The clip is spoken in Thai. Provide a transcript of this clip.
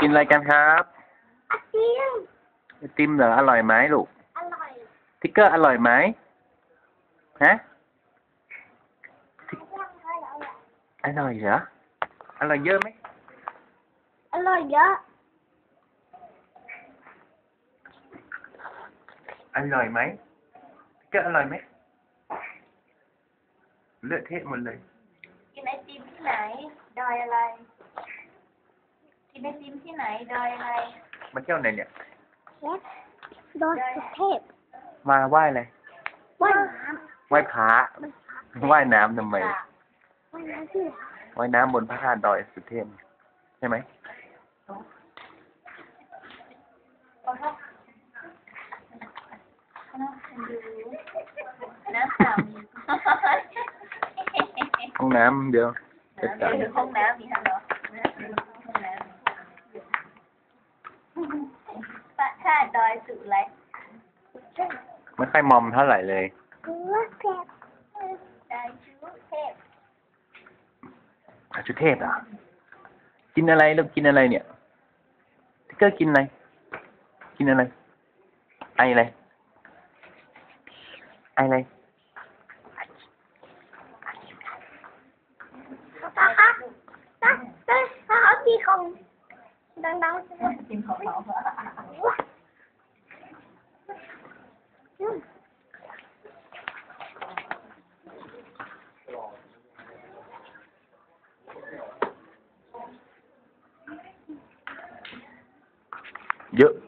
กินอะไรกันครับอาเจียงไอติมเหรออร่อยไหมลูก อร่อยทิกเกอร์อร่อยไหมฮะอร่อยอร่อยเหรออร่อยเยอะไหมอร่อยเยอะอร่อยไหมทิกเกอร์อร่อยไหมเลือดเทะหมดเลย กินไอติมที่ไหน ดอยอะไรกิ นไอติมที่ไหนดอยอะไรมาเที่ยวไหนเนี่ย และโดนสุเทพมาไหว้อะไรว่ายน้ไหว้พระำมันไหว้น้ำทำไมว่ายน้ำที่ไหนว่ายน้ำบนพระธาตุดอยสุเทพใช่ไหมน้ำสามห้องน้ำเดียวจะจับเดี๋ยวห้องน้ำมีฮะเนาะห้องน้ำพระ ธาตุดอยสุอะไรไม่ค่อยมอมเท่าไหร่เลยคือว่าแพบดอยชุเทพพระสุเทพเหรอะ กินอะไรลูกกินอะไรเนี่ยทิกเกอร์กินอะไร กินอะไร ไออะไร ไออะไรตาคะตาตาตาเขาดีของดังๆกินของเขาเหรอ Yep.